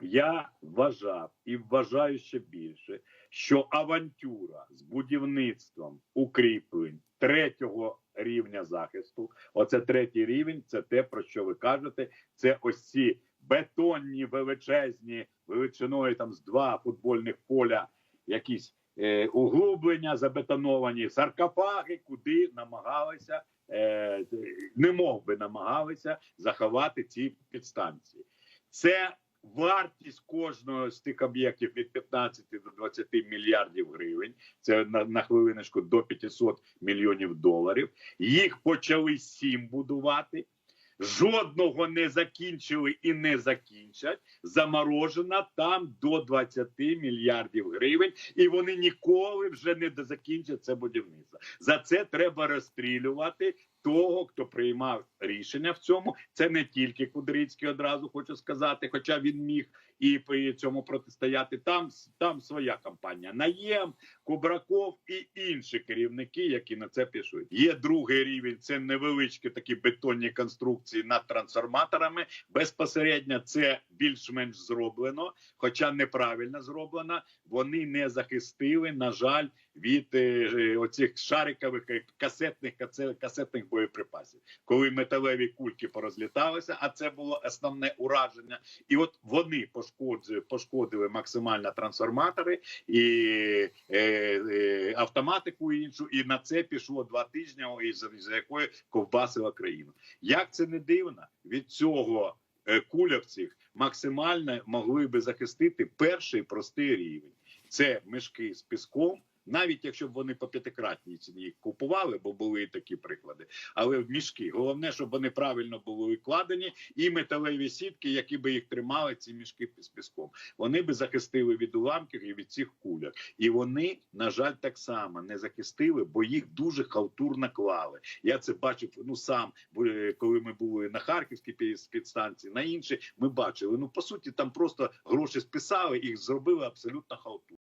Я вважав і вважаю ще більше, що авантюра з будівництвом укріплень третього рівня захисту, оце третій рівень, це те, про що ви кажете. Це ось ці бетонні величезні величиною там з два футбольних поля, якісь е, углублення забетоновані, саркофаги, куди намагалися, е, не мов би намагалися заховати ці підстанції. Це вартість кожного з тих об'єктів від 15 до 20 мільярдів гривень. Це на, на хвилиночку до 500 мільйонів доларів. Їх почали сім будувати. Жодного не закінчили і не закінчать. Заморожена там до 20 мільярдів гривень, і вони ніколи вже не закінчать це будівництво. За це треба розстрілювати того, хто приймав рішення в цьому. Це не тільки Кудрицький одразу хочу сказати, хоча він міг і при цьому протистояти. Там там своя кампанія. Наєм, Кубраков і інші керівники, які на це пішуть. Є другий рівень. Це невеличкі такі бетонні конструкції над трансформаторами. Безпосередньо це більш-менш зроблено, хоча неправильно зроблено. Вони не захистили, на жаль, від е, оцих шарикових е, касетних касетних боєприпасів, коли металеві кульки порозліталися. А це було основне ураження. І от вони пошкодили, максимально трансформатори і е, е, автоматику іншу. І на це пішло два тижні, із за якої ковбасила країну. Як це не дивно від цього е, кулявців максимально могли би захистити перший простий рівень. Це мішки з піском. Навіть якщо б вони по п'ятикратній ціні їх купували, бо були і такі приклади. Але в мішки головне, щоб вони правильно були викладені, і металеві сітки, які би їх тримали, ці мішки з піском, вони би захистили від уламків і від цих куляк. І вони, на жаль, так само не захистили, бо їх дуже халтурно клали. Я це бачив. Ну сам бо, коли ми були на Харківській підстанції, на інші ми бачили. Ну по суті, там просто гроші списали, їх зробили абсолютно халтурно.